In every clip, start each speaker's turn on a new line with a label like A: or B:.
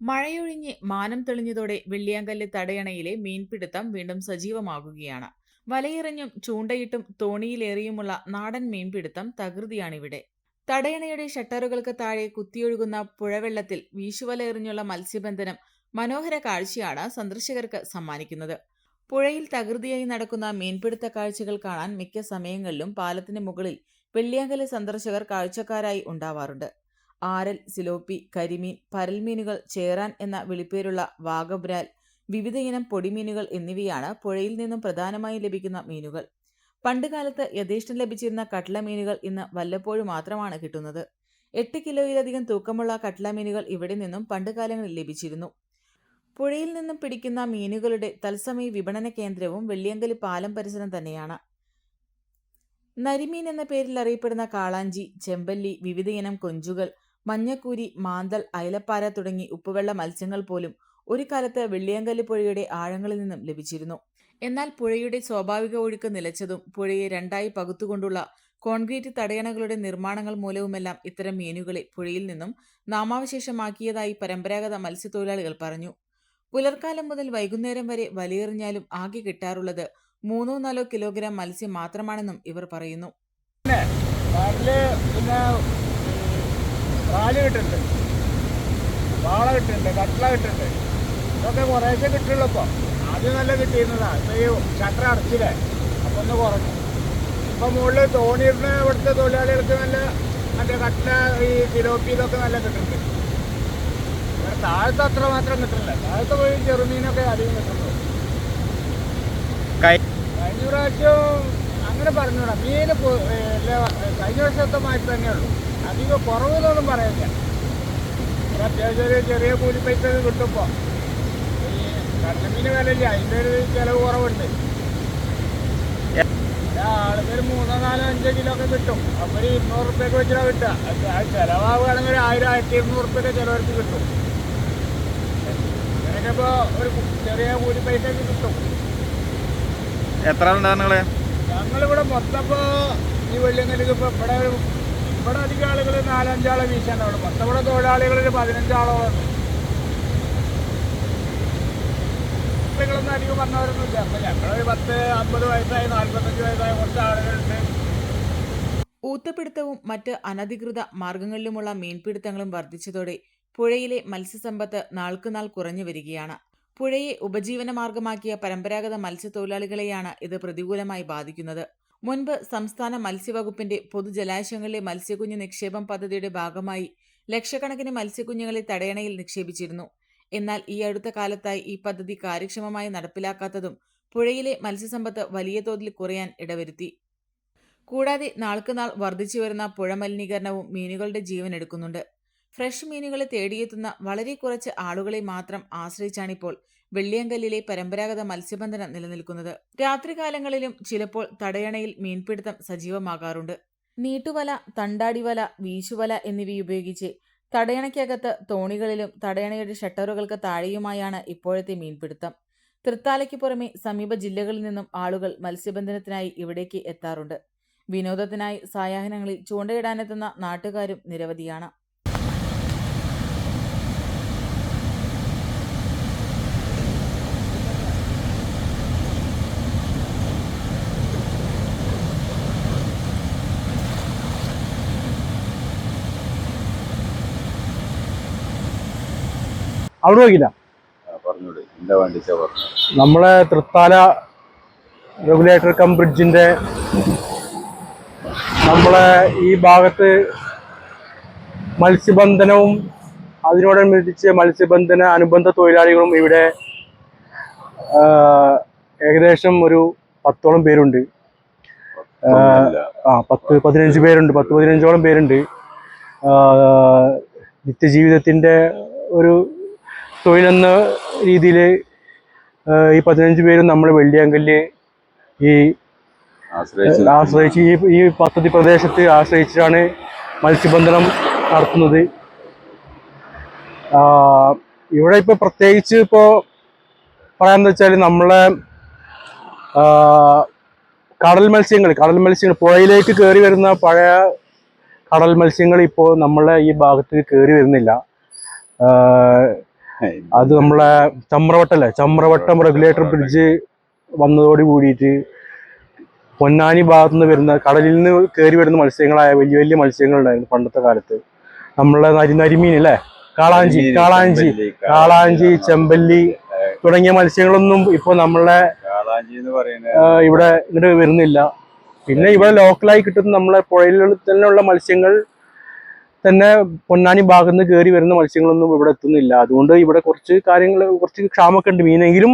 A: മഴയൊഴിഞ്ഞ് മാനം തെളിഞ്ഞതോടെ വെള്ളിയാങ്കല്ല് തടയണയിലെ മീൻപിടുത്തം വീണ്ടും സജീവമാകുകയാണ്. വലയെറിഞ്ഞും ചൂണ്ടയിട്ടും തോണിയിലേറിയുമുള്ള നാടൻ മീൻപിടുത്തം തകൃതിയാണിവിടെ. തടയണയുടെ ഷട്ടറുകൾക്ക് താഴെ കുത്തിയൊഴുകുന്ന പുഴവെള്ളത്തിൽ വീശുവല എറിഞ്ഞുള്ള മത്സ്യബന്ധനം മനോഹര കാഴ്ചയാണ് സന്ദർശകർക്ക് സമ്മാനിക്കുന്നത്. പുഴയിൽ തകൃതിയായി നടക്കുന്ന മീൻപിടുത്ത കാഴ്ചകൾ കാണാൻ മിക്ക സമയങ്ങളിലും പാലത്തിന് മുകളിൽ വെള്ളിയാങ്കൽ സന്ദർശകർ കാഴ്ചക്കാരായി ഉണ്ടാവാറുണ്ട്. ആരൽ സിലോപ്പി കരിമീൻ പരൽമീനുകൾ ചേറാൻ എന്ന വിളിപ്പേരുള്ള വാഗബ്രാൽ വിവിധയിനം പൊടിമീനുകൾ എന്നിവയാണ് പുഴയിൽ നിന്നും പ്രധാനമായും ലഭിക്കുന്ന മീനുകൾ. പണ്ടുകാലത്ത് യഥേഷ്ടം ലഭിച്ചിരുന്ന കട്ട്ല മീനുകൾ ഇന്ന് വല്ലപ്പോഴും മാത്രമാണ് കിട്ടുന്നത്. എട്ട് കിലോയിലധികം തൂക്കമുള്ള കട്ട്ല മീനുകൾ ഇവിടെ നിന്നും പണ്ടുകാലങ്ങളിൽ ലഭിച്ചിരുന്നു. പുഴയിൽ നിന്നും പിടിക്കുന്ന മീനുകളുടെ തത്സമയ വിപണന കേന്ദ്രവും വെള്ളിയങ്കലി പാലം പരിസരം തന്നെയാണ്. നരിമീൻ എന്ന പേരിൽ അറിയപ്പെടുന്ന കാളാഞ്ചി ചെമ്പല്ലി വിവിധയിനം കൊഞ്ചുകൾ മഞ്ഞക്കൂരി മാന്തൽ അയലപ്പാര തുടങ്ങി ഉപ്പുവെള്ള മത്സ്യങ്ങൾ പോലും ഒരു കാലത്ത് വെള്ളിയങ്കല്ല് പുഴയുടെ ആഴങ്ങളിൽ നിന്നും ലഭിച്ചിരുന്നു. എന്നാൽ പുഴയുടെ സ്വാഭാവിക ഒഴുക്ക് നിലച്ചതും പുഴയെ രണ്ടായി പകുത്തുകൊണ്ടുള്ള കോൺക്രീറ്റ് തടയണകളുടെ നിർമ്മാണങ്ങൾ മൂലവുമെല്ലാം ഇത്തരം മീനുകളെ പുഴയിൽ നിന്നും നാമാവശേഷമാക്കിയതായി പരമ്പരാഗത മത്സ്യത്തൊഴിലാളികൾ പറഞ്ഞു. പുലർക്കാലം മുതൽ വൈകുന്നേരം വരെ വലിയെറിഞ്ഞാലും ആകെ കിട്ടാറുള്ളത് മൂന്നോ നാലോ കിലോഗ്രാം മത്സ്യം മാത്രമാണെന്നും ഇവർ പറയുന്നു.
B: റാൽ കിട്ടുന്നുണ്ട്. വാള കിട്ടുന്നുണ്ട് കട്ടള കിട്ടുന്നുണ്ട്. ഇതൊക്കെ കുറേശ്ശെ കിട്ടുള്ളൂ ഇപ്പോൾ ആദ്യം നല്ല കിട്ടിയിരുന്നതാ. ഇപ്പോൾ ഈ ഷട്ടർ അടച്ചില്ലേ? അപ്പം ഒന്ന് കുറഞ്ഞു. ഇപ്പം മുകളിൽ തോണിയിരുന്ന ഇവിടുത്തെ തൊഴിലാളികൾക്ക് നല്ല മറ്റേ കട്ട ഈ തിലോപ്പി ഇതൊക്കെ നല്ല കിട്ടുന്നുണ്ട്. ഇവിടെ താഴത്ത് അത്ര മാത്രം കിട്ടുന്നില്ല. താഴത്ത് പോയി ചെറുമീനൊക്കെ അധികം കിട്ടുന്നുള്ളൂ. കഴിഞ്ഞ പ്രാവശ്യം അങ്ങനെ പറഞ്ഞൂടാ. മീൻ എല്ലാ കഴിഞ്ഞ വർഷത്തെ മാറ്റി തന്നെയുള്ളൂ. അധികം കുറവെന്നൊന്നും പറയില്ല അത്യാവശ്യം ചെറിയ കൂലി പൈസ കിട്ടുമ്പോൾ ഈ കണ്ണമീന് വിലയില്ല? അതിന്റെ ഒരു ചിലവ് കുറവുണ്ട്. ആൾക്കൊരു മൂന്നോ നാലോ അഞ്ചോ കിലോ ഒക്കെ കിട്ടും. അപ്പോൾ ഒരു ഇരുന്നൂറ് റുപ്യൊക്കെ വെച്ചാൽ കിട്ടുക. അത് ആ ചിലവാകുകയാണെങ്കിൽ ഒരു ആയിരം ആയിരത്തി ഇരുന്നൂറ് റുപ്യൊക്കെ ചിലവർക്ക് കിട്ടും. അങ്ങനെയൊക്കെ ഇപ്പോൾ ഒരു ചെറിയ കൂലി പൈസ ഒക്കെ കിട്ടും.
C: എത്ര നിങ്ങൾ?
B: ഞങ്ങളിവിടെ മൊത്തം ഇപ്പോൾ ഈ വെള്ളിയങ്കലിക്ക് ഇപ്പോൾ ഇവിടെ ഒരു ഇവിടെ അധികം ആളുകൾ നാലഞ്ചാളെ വീശാണ് അവിടെ മൊത്തം ഒരു പതിനഞ്ചാളോളം കുട്ടികളൊന്നും അധികം പറഞ്ഞവരൊന്നും ഇല്ല അപ്പം ഞങ്ങളൊരു പത്ത് അമ്പത് വയസ്സായി നാൽപ്പത്തഞ്ച് വയസ്സായ കുറച്ച് ആളുകളുണ്ട്.
A: ഊത്തപ്പിടുത്തവും മറ്റ് അനധികൃത മാർഗങ്ങളിലുമുള്ള മീൻപിടുത്തങ്ങളും വർദ്ധിച്ചതോടെ പുഴയിലെ മത്സ്യസമ്പത്ത് നാൾക്കുനാൾ കുറഞ്ഞു വരികയാണ്. പുഴയെ ഉപജീവന മാർഗമാക്കിയ പരമ്പരാഗത മത്സ്യത്തൊഴിലാളികളെയാണ് ഇത് പ്രതികൂലമായി ബാധിക്കുന്നത്. മുൻപ് സംസ്ഥാന മത്സ്യവകുപ്പിന്റെ പൊതുജലാശയങ്ങളിലെ മത്സ്യക്കുഞ്ഞ് നിക്ഷേപം പദ്ധതിയുടെ ഭാഗമായി ലക്ഷക്കണക്കിന് മത്സ്യകുഞ്ഞുങ്ങളെ തടയണയിൽ നിക്ഷേപിച്ചിരുന്നു. എന്നാൽ ഈ അടുത്ത കാലത്തായി ഈ പദ്ധതി കാര്യക്ഷമമായി നടപ്പിലാക്കാത്തതും പുഴയിലെ മത്സ്യസമ്പത്ത് വലിയ തോതിൽ കുറയാൻ ഇടവരുത്തി. കൂടാതെ നാൾക്കുനാൾ വർദ്ധിച്ചു വരുന്ന പുഴ മലിനീകരണവും മീനുകളുടെ ജീവൻ എടുക്കുന്നുണ്ട് ഫ്രഷ് മീനുകളെ തേടിയെത്തുന്ന വളരെ കുറച്ച് ആളുകളെ മാത്രം ആശ്രയിച്ചാണിപ്പോൾ വെള്ളിയങ്കല്ലിലെ പരമ്പരാഗത മത്സ്യബന്ധനം നിലനിൽക്കുന്നത്. രാത്രികാലങ്ങളിലും ചിലപ്പോൾ തടയണയിൽ മീൻപിടുത്തം സജീവമാകാറുണ്ട്. നീട്ടുവല തണ്ടാടിവല വീശുവല എന്നിവയുപയോഗിച്ച് തടയണയ്ക്കകത്ത് തോണികളിലും തടയണയുടെ ഷട്ടറുകൾക്ക് താഴെയുമായാണ് ഇപ്പോഴത്തെ മീൻപിടുത്തം. തൃത്താലയ്ക്ക് പുറമെ സമീപ ജില്ലകളിൽ നിന്നും ആളുകൾ മത്സ്യബന്ധനത്തിനായി ഇവിടേക്ക് എത്താറുണ്ട്. വിനോദത്തിനായി സായാഹ്നങ്ങളിൽ ചൂണ്ടയിടാനെത്തുന്ന നാട്ടുകാരും നിരവധിയാണ്.
D: അവിടെ നോക്കില്ല നമ്മളെ തൃത്താല റെഗുലേറ്റർ കം ബ്രിഡ്ജിന്റെ നമ്മളെ ഈ ഭാഗത്ത് മത്സ്യബന്ധനവും അതിനോടനുബന്ധിച്ച് മത്സ്യബന്ധന അനുബന്ധ തൊഴിലാളികളും ഇവിടെ ഏകദേശം ഒരു പത്തോളം പേരുണ്ട്. ആ, പത്ത് പതിനഞ്ച് പേരുണ്ട്. പത്ത് പതിനഞ്ചോളം പേരുണ്ട്. നിത്യജീവിതത്തിന്റെ ഒരു തൊഴിലെന്ന രീതിയിൽ ഈ പതിനഞ്ച് പേരും നമ്മൾ വെള്ളിയാങ്കല്ല് ഈ
C: ആശ്രയിച്ച്
D: ഈ ഈ പദ്ധതി പ്രദേശത്ത് ആശ്രയിച്ചാണ് മത്സ്യബന്ധനം നടത്തുന്നത്. ഇവിടെ ഇപ്പോൾ പ്രത്യേകിച്ച് ഇപ്പോൾ പറയാന്ന് വെച്ചാൽ നമ്മളെ കടൽ മത്സ്യങ്ങൾ കടൽ മത്സ്യങ്ങൾ പുഴയിലേക്ക് കയറി വരുന്ന പഴയ കടൽ മത്സ്യങ്ങൾ ഇപ്പോൾ നമ്മളെ ഈ ഭാഗത്ത് കയറി വരുന്നില്ല. അത് നമ്മളെ ചമ്രവട്ടല്ലേ? ചമ്രവട്ടം റെഗുലേറ്റർ ബ്രിഡ്ജ് വന്നതോട് കൂടിയിട്ട് പൊന്നാനി ഭാഗത്തു നിന്ന് വരുന്ന കടലിൽ നിന്ന് കയറി വരുന്ന മത്സ്യങ്ങളായ വലിയ വലിയ മത്സ്യങ്ങളുണ്ടായിരുന്നു പണ്ടത്തെ കാലത്ത്. നമ്മളെ നരി നരിമീൻ അല്ലേ? കാളാഞ്ചി കാളാഞ്ചി കാളാഞ്ചി ചെമ്പല്ലി തുടങ്ങിയ മത്സ്യങ്ങളൊന്നും ഇപ്പൊ നമ്മളെ ഇവിടെ ഇങ്ങോട്ട് വരുന്നില്ല. പിന്നെ ഇവിടെ ലോക്കലായി കിട്ടുന്ന നമ്മളെ പുഴയിൽ തന്നെയുള്ള മത്സ്യങ്ങൾ തന്നെ പൊന്നാനി ഭാഗത്ത് നിന്ന് കയറി വരുന്ന മത്സ്യങ്ങളൊന്നും ഇവിടെ എത്തുന്നില്ല. അതുകൊണ്ട് ഇവിടെ കുറച്ച് കാര്യങ്ങൾ കുറച്ച് ക്ഷാമൊക്കെ ഉണ്ട് മീനെങ്കിലും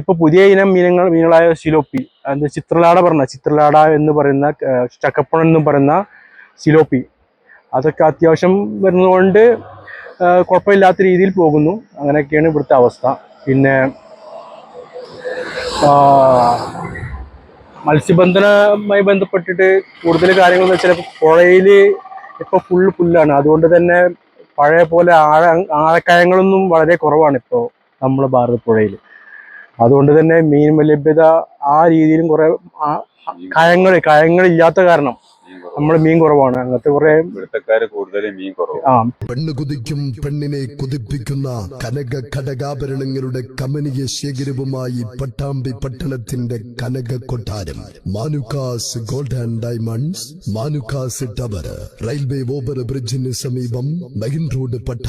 D: ഇപ്പൊ പുതിയ ഇനം മീനങ്ങൾ മീനുകളായ സിലോപ്പി അത് ചിത്രലാട പറഞ്ഞ ചിത്രലാട എന്ന് പറയുന്ന ചക്കപ്പണ എന്ന് പറയുന്ന സിലോപ്പി. അതൊക്കെ അത്യാവശ്യം വരുന്നതുകൊണ്ട് കുഴപ്പമില്ലാത്ത രീതിയിൽ പോകുന്നു. അങ്ങനെയൊക്കെയാണ് ഇവിടുത്തെ അവസ്ഥ. പിന്നെ മത്സ്യബന്ധനവുമായി ബന്ധപ്പെട്ടിട്ട് കൂടുതൽ കാര്യങ്ങൾ എന്ന് വെച്ചാൽ പുഴയിൽ ഇപ്പോൾ ഫുള്ള് പുല്ലാണ് അതുകൊണ്ട് തന്നെ പഴയ പോലെ ആഴ ആഴക്കയങ്ങളൊന്നും വളരെ കുറവാണ് ഇപ്പോൾ നമ്മുടെ ഭാരതപ്പുഴയിൽ അതുകൊണ്ട് തന്നെ മീൻ ലഭ്യത ആ രീതിയിലും കുറെ കയങ്ങൾ ഇല്ലാത്ത കാരണം. നമ്മൾ മീൻ കുറവാണ്. അങ്ങനത്തെ കുറെ
C: മീൻ കുറവ്.
D: ആ.
E: പെണ്ണ് കുതിക്കും പെണ്ണിനെ കുതിപ്പിക്കുന്ന കനക ഘടകാഭരണങ്ങളുടെ കമനീയ ശേഖരവുമായി പട്ടാമ്പി പട്ടണത്തിന്റെ കനക കൊട്ടാരം. Manukkas gold and diamonds Manukkas tower railway over ബ്രിഡ്ജിന് സമീപം മെയിൻ റോഡ് പട്ടാമ്പി